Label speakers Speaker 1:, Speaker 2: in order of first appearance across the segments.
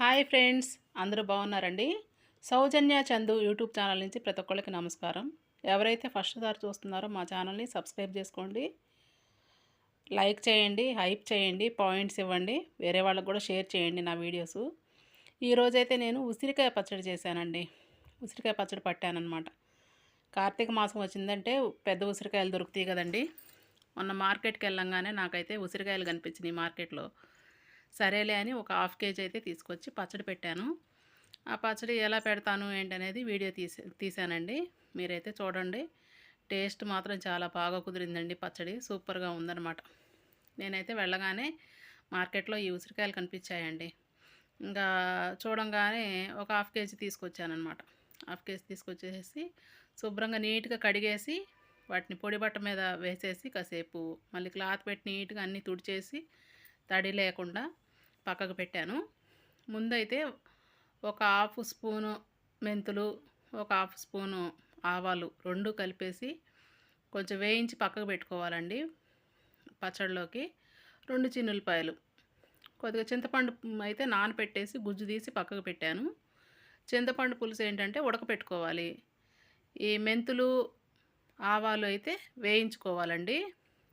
Speaker 1: Hi friends అందరూ బాగున్నారండి? సౌజన్య Chandu YouTube channel నుంచి ప్రతి ఒక్కళ్ళకి నమస్కారం. ఎవరైతే ఫస్ట్ సారి చూస్తున్నారో మా ఛానల్ని సబ్స్క్రైబ్ చేసుకోండి. లైక్ చేయండి హైప్ చేయండి పాయింట్స్ ఇవ్వండి వేరే వాళ్ళకు కూడా షేర్ చేయండి నా వీడియోస్. ఈరోజైతే నేను ఉసిరికాయ పచ్చడి చేశానండి. ఉసిరికాయ పచ్చడి పట్టానమాట కార్తీక మాసం వచ్చిందంటే పెద్ద ఉసిరికాయలు దొరుకుతాయి కదండి. మొన్న మార్కెట్కి వెళ్ళంగానే నాకైతే ఉసిరికాయలు కనిపించినాయి మార్కెట్లో. సరేలే అని ఒక హాఫ్ కేజీ అయితే తీసుకొచ్చి పచ్చడి పెట్టాను. ఆ పచ్చడి ఎలా పెడతాను ఏంటనేది వీడియో తీసే తీసానండి. మీరైతే చూడండి. టేస్ట్ మాత్రం చాలా బాగా కుదిరిందండి పచ్చడి. సూపర్గా ఉందన్నమాట. నేనైతే వెళ్ళగానే మార్కెట్లో ఈ ఉసిరికాయలు కనిపించాయండి. ఇంకా చూడంగానే ఒక హాఫ్ కేజీ తీసుకొచ్చానమాట హాఫ్ కేజీ తీసుకొచ్చేసి శుభ్రంగా నీట్గా కడిగేసి వాటిని పొడి బట్ట మీద వేసేసి కాసేపు మళ్ళీ క్లాత్ పెట్టి నీట్గా అన్నీ తుడిచేసి తడి లేకుండా పక్కకు పెట్టాను. ముందైతే ఒక హాఫ్ స్పూను మెంతులు ఒక హాఫ్ స్పూను ఆవాలు రెండు కలిపేసి కొంచెం వేయించి పక్కకు పెట్టుకోవాలండి పచ్చడిలోకి. రెండు చిన్నులపాయలు. కొద్దిగా చింతపండు అయితే నానపెట్టేసి గుజ్జు తీసి పక్కకు పెట్టాను. చింతపండు పులుసు ఏంటంటే ఉడకపెట్టుకోవాలి. ఈ మెంతులు ఆవాలు అయితే వేయించుకోవాలండి.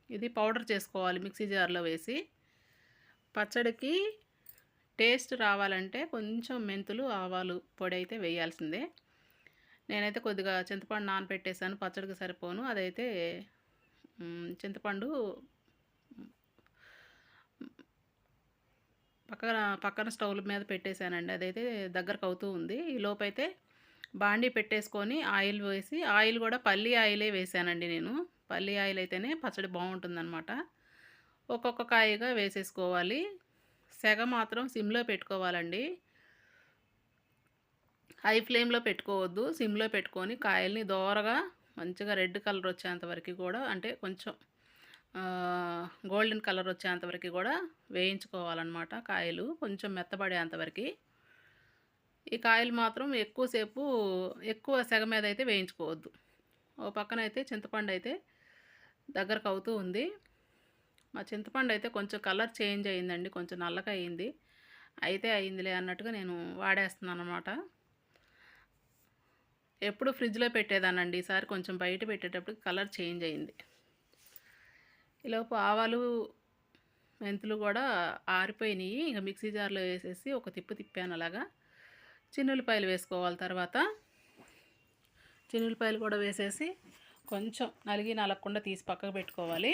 Speaker 1: ఇది పౌడర్ చేసుకోవాలి మిక్సీ జార్లో వేసి. పచ్చడికి టేస్ట్ రావాలంటే కొంచెం మెంతులు ఆవాలు పొడి అయితే వేయాల్సిందే. నేనైతే కొద్దిగా చింతపండు నానపెట్టేసాను పచ్చడికి సరిపోను. అదైతే చింతపండు పక్కన పక్కన స్టవ్ మీద పెట్టేశానండి. అదైతే దగ్గరకు అవుతూ ఉంది. ఈ లోపైతే బాండీ పెట్టేసుకొని ఆయిల్ వేసి ఆయిల్ కూడా పల్లి ఆయిలే వేసానండి నేను. పల్లి ఆయిల్ అయితేనే పచ్చడి బాగుంటుందన్నమాట. ఒక్కొక్క కాయగా వేసేసుకోవాలి. సెగ మాత్రం సిమ్లో పెట్టుకోవాలండి. హై ఫ్లేమ్లో పెట్టుకోవద్దు. సిమ్లో పెట్టుకొని కాయల్ని దోరగా మంచిగా రెడ్ కలర్ వచ్చేంత వరకు కూడా అంటే కొంచెం గోల్డెన్ కలర్ వచ్చేంతవరకు కూడా వేయించుకోవాలన్నమాట కాయలు. కొంచెం మెత్తబడేంతవరకు ఈ కాయలు మాత్రం ఎక్కువసేపు ఎక్కువ సెగ మీద అయితే వేయించుకోవద్దు. ఓ పక్కన అయితే చింతపండు అయితే దగ్గరకు అవుతూ ఉంది. మా చింతపండు అయితే కొంచెం కలర్ చేంజ్ అయ్యిందండి కొంచెం నల్లగా అయింది అయితే అయిందిలే అన్నట్టుగా నేను వాడేస్తున్నాను అనమాట ఎప్పుడు ఫ్రిడ్జ్లో పెట్టేదానండి ఈసారి కొంచెం బయట పెట్టేటప్పుడు కలర్ చేంజ్ అయింది ఈలోపు ఆవాలు మెంతులు కూడా ఆరిపోయినాయి ఇంకా మిక్సీ జార్లో వేసేసి ఒక తిప్పు తిప్పాను అలాగా. చిన్నులపాయలు వేసుకోవాలి తర్వాత. చిన్నులపాయలు కూడా వేసేసి కొంచెం నలిగి నలగకుండా తీసి పక్కకు పెట్టుకోవాలి.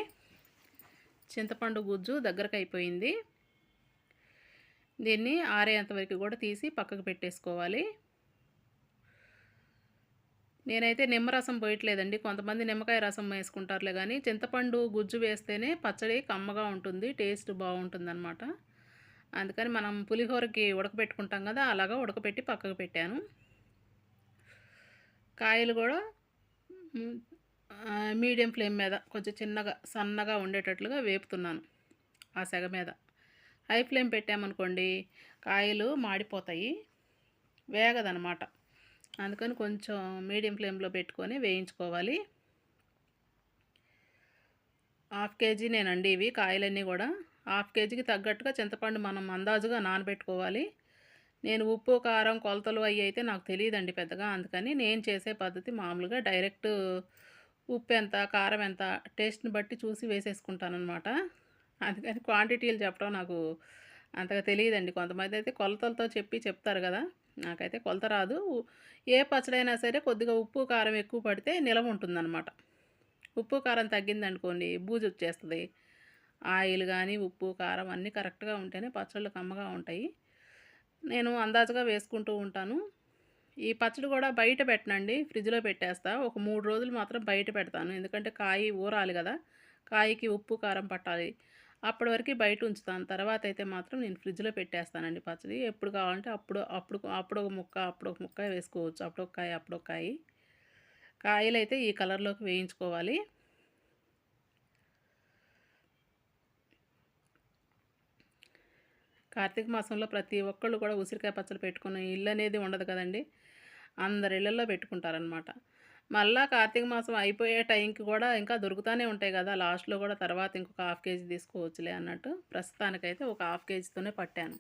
Speaker 1: చింతపండు గుజ్జు దగ్గరకు అయిపోయింది దీన్ని ఆరేంత వరకు కూడా తీసి పక్కకు పెట్టేసుకోవాలి. నేనైతే నిమ్మరసం పోయట్లేదండి. కొంతమంది నిమ్మకాయ రసం వేసుకుంటారులే కానీ చింతపండు గుజ్జు వేస్తేనే పచ్చడి కమ్మగా ఉంటుంది టేస్ట్ బాగుంటుంది అనమాట అందుకని మనం పులిహోరకి ఉడకబెట్టుకుంటాం కదా అలాగా ఉడకబెట్టి పక్కకు పెట్టాను. కాయలు కూడా మీడియం ఫ్లేమ్ మీద కొంచెం చిన్నగా సన్నగా ఉండేటట్లుగా వేపుతున్నాను ఆ సెగ మీద. హై ఫ్లేమ్ పెట్టామనుకోండి కాయలు మాడిపోతాయి వేగదనమాట. అందుకని కొంచెం మీడియం ఫ్లేమ్లో పెట్టుకొని వేయించుకోవాలి. హాఫ్ కేజీ నేనండి ఇవి కాయలన్నీ కూడా. హాఫ్ కేజీకి తగ్గట్టుగా చింతపండు మనం అందాజుగా నానబెట్టుకోవాలి. నేను ఉప్పు కారం కొలతలు అవి అయితే నాకు తెలియదండి పెద్దగా. అందుకని నేను చేసే పద్ధతి మామూలుగా డైరెక్ట్ ఉప్పు ఎంత కారం ఎంత టేస్ట్ని బట్టి చూసి వేసేసుకుంటాను అనమాట అందుకని క్వాంటిటీలు చెప్పడం నాకు అంతగా తెలియదండి. కొంతమంది అయితే కొలతలతో చెప్పి చెప్తారు కదా నాకైతే కొలత రాదు. ఏ పచ్చడైనా సరే కొద్దిగా ఉప్పు కారం ఎక్కువ పడితే నిలవ ఉంటుందన్నమాట. ఉప్పు కారం తగ్గిందనుకోండి బూజు వచ్చేస్తుంది. ఆయిల్ కానీ ఉప్పు కారం అన్నీ కరెక్ట్గా ఉంటేనే పచ్చళ్ళు కమ్మగా ఉంటాయి. నేను అందాజుగా వేసుకుంటూ ఉంటాను. ఈ పచ్చడి కూడా బయట పెట్టనండి ఫ్రిడ్జ్లో పెట్టేస్తా. ఒక మూడు రోజులు మాత్రం బయట పెడతాను. ఎందుకంటే కాయ ఊరాలి కదా కాయకి ఉప్పు కారం పట్టాలి. అప్పటి వరకు బయట ఉంచుతాను. తర్వాత అయితే మాత్రం నేను ఫ్రిడ్జ్లో పెట్టేస్తానండి పచ్చడి. ఎప్పుడు కావాలంటే అప్పుడు అప్పుడు అప్పుడు ఒక ముక్క అప్పుడు ఒక ముక్క వేసుకోవచ్చు. అప్పుడు ఒక కాయ అప్పుడు ఒక కాయ. కాయలు అయితే ఈ కలర్లోకి వేయించుకోవాలి. కార్తీక మాసంలో ప్రతి ఒక్కళ్ళు కూడా ఉసిరికాయ పచ్చడి పెట్టుకుని ఇల్లు అనేది ఉండదు కదండి. అందరి ఇళ్ళల్లో పెట్టుకుంటారనమాట మళ్ళా కార్తీక మాసం అయిపోయే టైంకి కూడా ఇంకా దొరుకుతూనే ఉంటాయి కదా. లాస్ట్లో కూడా తర్వాత ఇంకొక హాఫ్ కేజీ తీసుకోవచ్చులే అన్నట్టు ప్రస్తుతానికైతే ఒక హాఫ్ కేజీతోనే పట్టాను.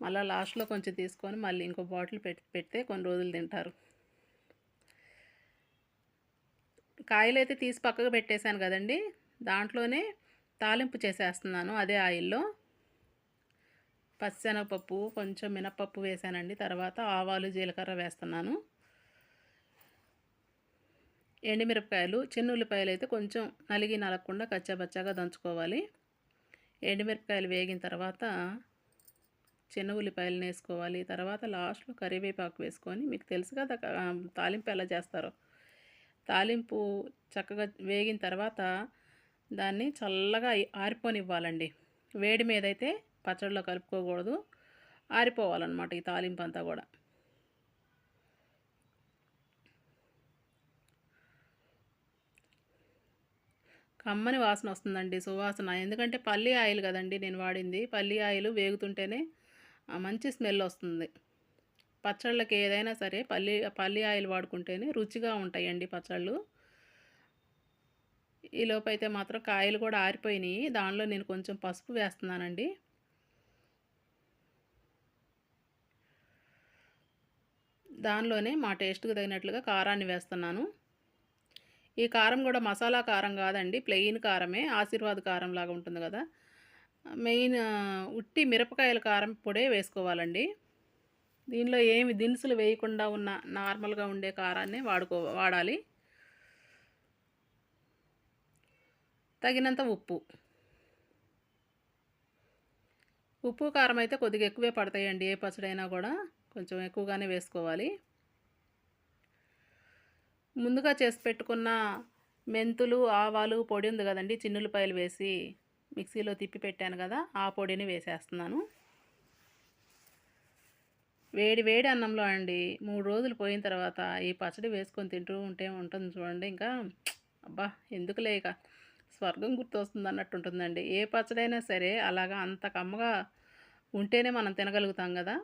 Speaker 1: మళ్ళీ లాస్ట్లో కొంచెం తీసుకొని మళ్ళీ ఇంకో బాటిల్ పెట్టి పెడితే కొన్ని రోజులు తింటారు. కాయలు అయితే తీసి పక్కకు పెట్టేశాను కదండి. దాంట్లోనే తాలింపు చేసేస్తున్నాను అదే ఆయిల్లో. పచ్చిశనగపప్పు కొంచెం మినపప్పు వేసానండి. తర్వాత ఆవాలు జీలకర్ర వేస్తున్నాను. ఎండుమిరపకాయలు చిన్న ఉల్లిపాయలు అయితే కొంచెం నలిగి నలగకుండా కచ్చాబచ్చాగా దంచుకోవాలి. ఎండుమిరపకాయలు వేగిన తర్వాత చిన్న ఉల్లిపాయలు వేసుకోవాలి. తర్వాత లాస్ట్లో కరివేపాకు వేసుకొని మీకు తెలుసు కదా తాలింపు ఎలా చేస్తారో. తాలింపు చక్కగా వేగిన తర్వాత దాన్ని చల్లగా ఆరిపోనివ్వాలండి. వేడి మీద అయితే పచ్చడిలో కలుపుకోకూడదు. ఆరిపోవాలన్నమాట ఈ తాలింపు అంతా కూడా. కమ్మని వాసన వస్తుందండి సువాసన. ఎందుకంటే పల్లి ఆయిల్ కదండి నేను వాడింది. పల్లి ఆయిల్ వేగుతుంటేనే మంచి స్మెల్ వస్తుంది. పచ్చళ్ళకి ఏదైనా సరే పల్లి పల్లి ఆయిల్ వాడుకుంటేనే రుచిగా ఉంటాయండి పచ్చళ్ళు. ఈలోపు అయితే మాత్రం కాయలు కూడా ఆరిపోయినాయి. దానిలో నేను కొంచెం పసుపు వేస్తున్నానండి. దానిలోనే మా టేస్ట్కి తగినట్లుగా కారాన్ని వేస్తున్నాను. ఈ కారం కూడా మసాలా కారం కాదండి ప్లెయిన్ కారమే ఆశీర్వాద్ కారం లాగా ఉంటుంది కదా. మెయిన్ ఉట్టి మిరపకాయల కారం పొడే వేసుకోవాలండి. దీనిలో ఏమి దినుసులు వేయకుండా ఉన్న నార్మల్గా ఉండే కారాన్ని వాడుకో వాడాలి. తగినంత ఉప్పు. ఉప్పు కారం అయితే కొద్దిగా ఎక్కువే పడతాయండి ఏ పచ్చడైనా కూడా. కొంచెం ఎక్కువగానే వేసుకోవాలి. ముందుగా చేసి పెట్టుకున్న మెంతులు ఆవాలు పొడి ఉంది కదండి చిన్నులపాయలు వేసి మిక్సీలో తిప్పి పెట్టాను కదా ఆ పొడిని వేసేస్తున్నాను. వేడి వేడి అన్నంలో అండి మూడు రోజులు పోయిన తర్వాత ఈ పచ్చడి వేసుకొని తింటూ ఉంటే ఉంటుంది చూడండి ఇంకా అబ్బా ఎందుకు లేక స్వర్గం గుర్తొస్తుంది అన్నట్టు ఉంటుందండి. ఏ పచ్చడైనా సరే అలాగా అంత కమ్మగా ఉంటేనే మనం తినగలుగుతాం కదా.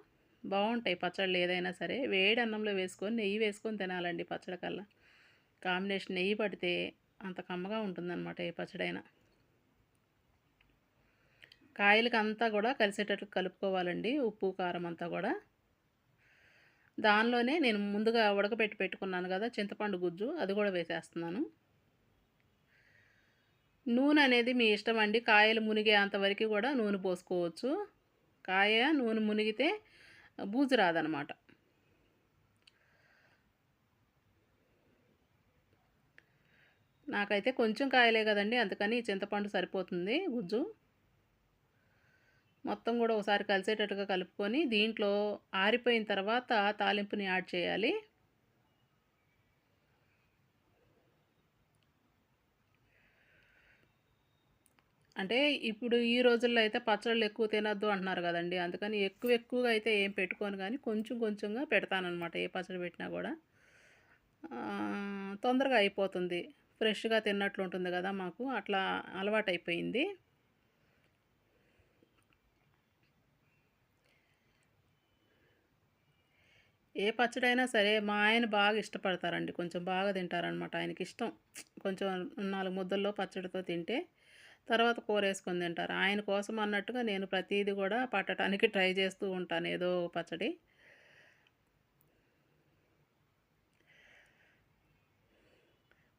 Speaker 1: బాగుంటాయి పచ్చళ్ళు ఏదైనా సరే. వేడి అన్నంలో వేసుకొని నెయ్యి వేసుకొని తినాలండి పచ్చడి కల్లా. కాంబినేషన్ నెయ్యి పడితే అంత కమ్మగా ఉంటుందన్నమాట ఏ పచ్చడైనా. కాయలకి అంతా కూడా కలిసేటట్టు కలుపుకోవాలండి ఉప్పు కారం అంతా కూడా. దానిలోనే నేను ముందుగా ఉడకబెట్టి పెట్టుకున్నాను కదా చింతపండు గుజ్జు అది కూడా వేసేస్తున్నాను. నూనె అనేది మీ ఇష్టం అండి. కాయలు మునిగే అంతవరకు కూడా నూనె పోసుకోవచ్చు. కాయ నూనె మునిగితే బూజు రాదనమాట. నాకైతే కొంచెం కాయలే కదండి అందుకని చింతపండు సరిపోతుంది గుజ్జు. మొత్తం కూడా ఒకసారి కలిసేటట్టుగా కలుపుకొని దీంట్లో ఆరిపోయిన తర్వాత తాలింపుని యాడ్ చేయాలి. అంటే ఇప్పుడు ఈ రోజుల్లో అయితే పచ్చళ్ళు ఎక్కువ తినద్దు అంటున్నారు కదండి. అందుకని ఎక్కువ ఎక్కువగా అయితే ఏం పెట్టుకోను కానీ కొంచెం కొంచెంగా పెడతానమాట ఏ పచ్చడి పెట్టినా కూడా. తొందరగా అయిపోతుంది. ఫ్రెష్గా తిన్నట్లు ఉంటుంది కదా మాకు. అట్లా అలవాటైపోయింది. ఏ పచ్చడైనా సరే మా ఆయన బాగా ఇష్టపడతారండి. కొంచెం బాగా తింటారనమాట ఆయనకి ఇష్టం కొంచెం నాలుగు ముద్దల్లో పచ్చడితో తింటే తర్వాత కూర వేసుకొని తింటారు. ఆయన కోసం అన్నట్టుగా నేను ప్రతిదీ కూడా పట్టడానికి ట్రై చేస్తూ ఉంటాను ఏదో పచ్చడి.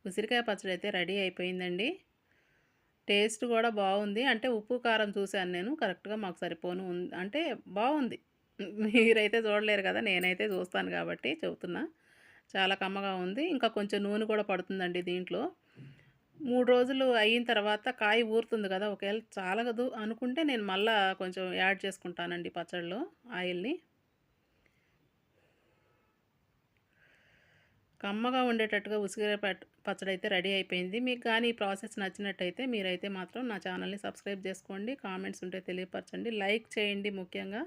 Speaker 1: ఉసిరికాయ పచ్చడి అయితే రెడీ అయిపోయిందండి. టేస్ట్ కూడా బాగుంది. అంటే ఉప్పు కారం చూశాను నేను. కరెక్ట్గా మాకు సరిపోను అంటే బాగుంది. మీరైతే చూడలేరు కదా నేనైతే చూస్తాను కాబట్టి చెబుతున్నా. చాలా కమ్మగా ఉంది. ఇంకా కొంచెం నూనె కూడా పడుతుందండి దీంట్లో. మూడు రోజులు అయిన తర్వాత కాయ ఊరుతుంది కదా ఒకవేళ చాలగదు అనుకుంటే నేను మళ్ళా కొంచెం యాడ్ చేసుకుంటానండి పచ్చడిలో ఆయిల్ని. కమ్మగా ఉండేటట్టుగా ఉసిరికాయ పచ్చడి అయితే రెడీ అయిపోయింది. మీకు కానీ ఈ ప్రాసెస్ నచ్చినట్టయితే మీరైతే మాత్రం నా ఛానల్ని సబ్స్క్రైబ్ చేసుకోండి. కామెంట్స్ ఉంటే తెలియపరచండి. లైక్ చేయండి ముఖ్యంగా.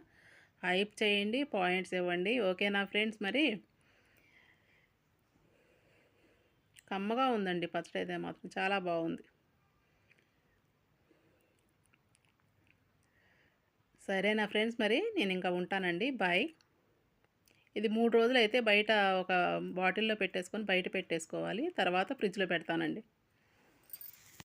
Speaker 1: హైప్ చేయండి పాయింట్స్ ఇవ్వండి. ఓకేనా ఫ్రెండ్స్ మరి? కమ్మగా ఉందండి పచ్చడి అయితే మాత్రం. చాలా బాగుంది. సరేనా ఫ్రెండ్స్ మరి నేను ఇంకా ఉంటానండి. బాయ్. ఇది మూడు రోజులు అయితే బయట ఒక బాటిల్లో పెట్టేసుకొని బయట పెట్టేసుకోవాలి. తర్వాత ఫ్రిడ్జ్లో పెడతానండి.